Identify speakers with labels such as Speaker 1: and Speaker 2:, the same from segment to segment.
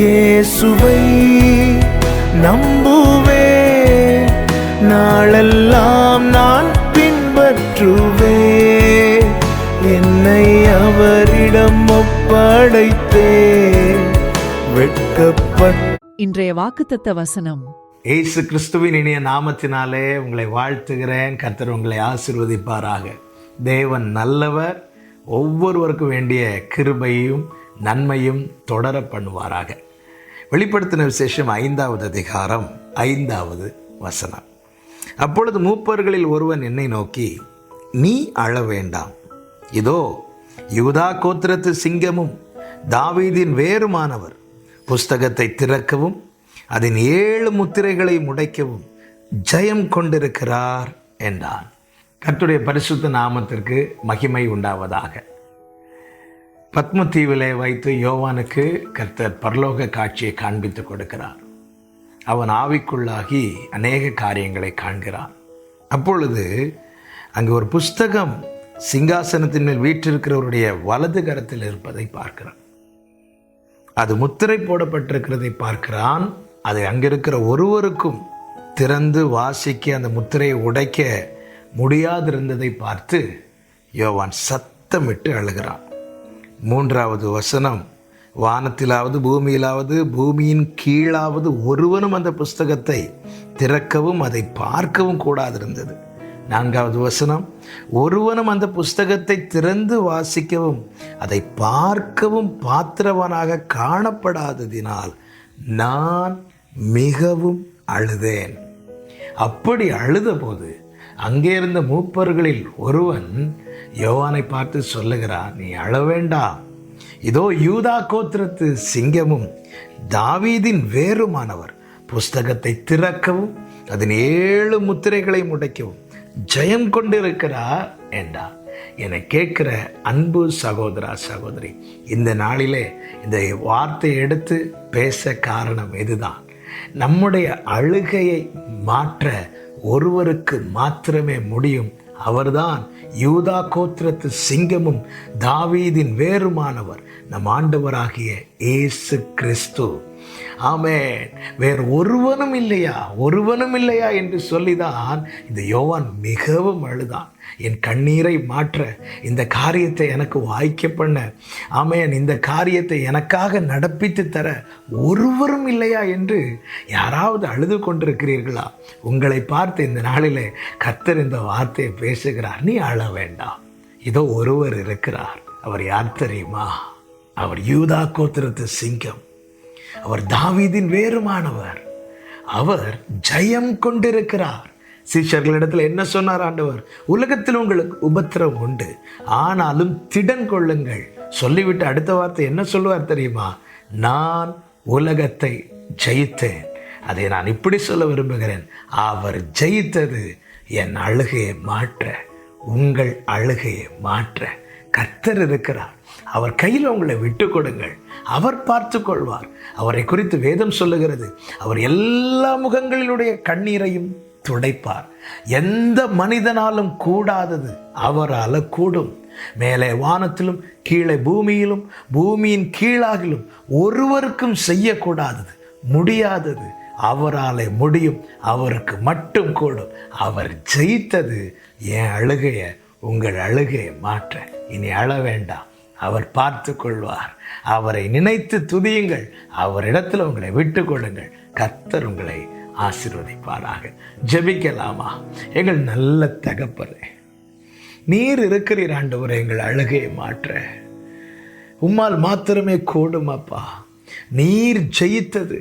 Speaker 1: இயேசுவை நம்புவேன் நாளெல்லாம் நான் பின்பற்றுவேன் என்னை அவரிடம் ஒப்படைத்தேன். வெட்கப்பட்ட
Speaker 2: இன்றைய வாக்குத்தத்த வசனம்.
Speaker 3: இயேசு கிறிஸ்துவின் இனிய நாமத்தினாலே உங்களை வாழ்த்துகிறேன். கர்த்தர் உங்களை ஆசிர்வதிப்பாராக. தேவன் நல்லவர். ஒவ்வொருவருக்கும் வேண்டிய கிருபையும் நன்மையும் தொடர பண்ணுவாராக. வெளிப்படுத்தின விசேஷம் ஐந்தாவது அதிகாரம் ஐந்தாவது வசனம். அப்பொழுது மூப்பர்களில் ஒருவன் என்னை நோக்கி நீ அழ வேண்டாம். இதோ யூதா கோத்திரத்து சிங்கமும் தாவீதின் வேறுமானவர். புஸ்தகத்தை திறக்கவும் அதன் ஏழு முத்திரைகளை முடைக்கவும் ஜெயம் கொண்டிருக்கிறார் என்றான். கத்துடைய பரிசுத்த நாமத்திற்கு மகிமை உண்டாவதாக. பத்மத்தீவிலே வைத்து யோவானுக்கு கர்த்தர் பரலோக காட்சியை காண்பித்து கொடுக்கிறார். அவன் ஆவிக்குள்ளாகி அநேக காரியங்களை காண்கிறான். அப்பொழுது அங்கு ஒரு புஸ்தகம் சிங்காசனத்தின் மேல் வீற்றிருக்கிறவருடைய வலது கரத்தில் இருப்பதை பார்க்கிறான். அது முத்திரை போடப்பட்டிருக்கிறதை பார்க்கிறான். அதை அங்கிருக்கிற ஒருவருக்கும் திறந்து வாசிக்க அந்த முத்திரையை உடைக்க முடியாதிருந்ததை பார்த்து யோவான் சத்தமிட்டு அழுகிறான். மூன்றாவது வசனம் வானத்திலாவது பூமியிலாவது பூமியின் கீழாவது ஒருவனும் அந்த புஸ்தகத்தை திறக்கவும் அதை பார்க்கவும் கூடாதிருந்தது. நான்காவது வசனம் ஒருவனும் அந்த புஸ்தகத்தை திறந்து வாசிக்கவும் அதை பார்க்கவும் பாத்திரவனாக காணப்படாததினால் நான் மிகவும் அழுதேன். அப்படி அழுத போது அங்கே இருந்த மூப்பர்களில் ஒருவன் யோவானை பார்த்து சொல்லுகிறான் நீ அழ வேண்டாம் இதோ யூதா கோத்திரத்து சிங்கமும் தாவீதின் வேறுமானவர் புஸ்தகத்தை திறக்கவும் அதன் ஏழு முத்திரைகளை முடைக்கவும் ஜெயம் கொண்டிருக்கிறார் என்றார். என கேட்கிற அன்பு சகோதரா சகோதரி இந்த நாளிலே இந்த வார்த்தை எடுத்து பேச காரணம் இதுதான் நம்முடைய அழுகையை மாற்ற ஒருவருக்கு மாத்திரமே முடியும். அவர்தான் யூதா கோத்திரத்து சிங்கமும் தாவீதின் வேறுமானவர். நம் ஆண்டவராகிய இயேசு கிறிஸ்து. ஆமேன். வேறு ஒருவனும் இல்லையா? ஒருவனும் இல்லையா என்று சொல்லிதான் இந்த யோவான் மிகவும் அழுதான். என் கண்ணீரை மாற்ற இந்த காரியத்தை எனக்கு வாய்க்க பண்ண. ஆமையன் இந்த காரியத்தை எனக்காக நடப்பித்து தர ஒருவரும் இல்லையா என்று யாராவது அழுது கொண்டிருக்கிறீர்களா? உங்களை பார்த்து இந்த நாளிலே கத்தர் இந்த வார்த்தையை பேசுகிறார். நீ அழ வேண்டாம். இதோ ஒருவர் இருக்கிறார். அவர் யார் தெரியுமா? அவர் யூதா கோத்திரத்து சிங்கம். அவர் தாவீதின் வேறுமானவர். அவர் ஜெயம் கொண்டிருக்கிறார். சீஷர்களிடத்தில் என்ன சொன்னார் ஆண்டவர்? உலகத்தில் உங்களுக்கு உபத்திரம் உண்டு. ஆனாலும் திடன் கொள்ளுங்கள். சொல்லிவிட்டு அடுத்த வார்த்தை என்ன சொல்லுவார் தெரியுமா? நான் உலகத்தை ஜெயித்தேன். அதை நான் இப்படி சொல்ல விரும்புகிறேன். அவர் ஜெயித்தது என் அழுகையை மாற்ற உங்கள் அழுகையை மாற்ற. கர்த்தர் இருக்கிறார். அவர் கையில் உங்களை விட்டு கொடுங்கள். அவர் பார்த்து கொள்வார். அவரை குறித்து வேதம் சொல்லுகிறது. அவர் எல்லா முகங்களிலுடைய கண்ணீரையும் துடைப்பார். எந்த மனிதனாலும் கூடாதது அவரால் கூடும். மேலே வானத்திலும் கீழே பூமியிலும் பூமியின் கீழாகிலும் ஒருவருக்கும் செய்யக்கூடாதது முடியாதது அவராலே முடியும் அவருக்கு மட்டும் கூடும். அவர் ஜெயித்தது என் அழுகையை உங்கள் அழுகை மாற்ற. இனி அழ வேண்டாம். அவர் பார்த்து கொள்வார். அவரை நினைத்து துதியுங்கள். அவரிடத்தில் உங்களை விட்டு கொள்ளுங்கள். கர்த்தர் உங்களை ஆசீர்வதிப்பாராக. ஜெபிக்கலாமா? எங்கள் நல்ல தகப்பரே நீர் இருக்கிறீர் ஆண்டவர் எங்கள் அழுகையை மாற்ற. உம்மால் மாத்திரமே கூடும் அப்பா. நீர் ஜெயித்தது.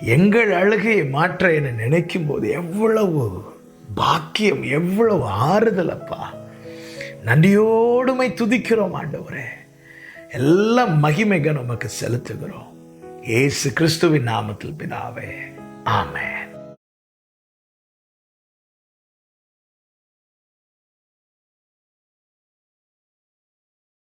Speaker 3: எங்கள் அழுகையை மாற்ற என நினைக்கும் போது எவ்வளவு பாக்கியம் எவ்வளவு ஆறுதல் அப்பா நன்றியோடுமை துதிக்கிறோம் ஆண்டவரே. எல்லாம் மகிமைக நமக்கு செலுத்துகிறோம். ஏசு கிறிஸ்துவின் நாமத்தில் பிதாவே. ஆமேன்.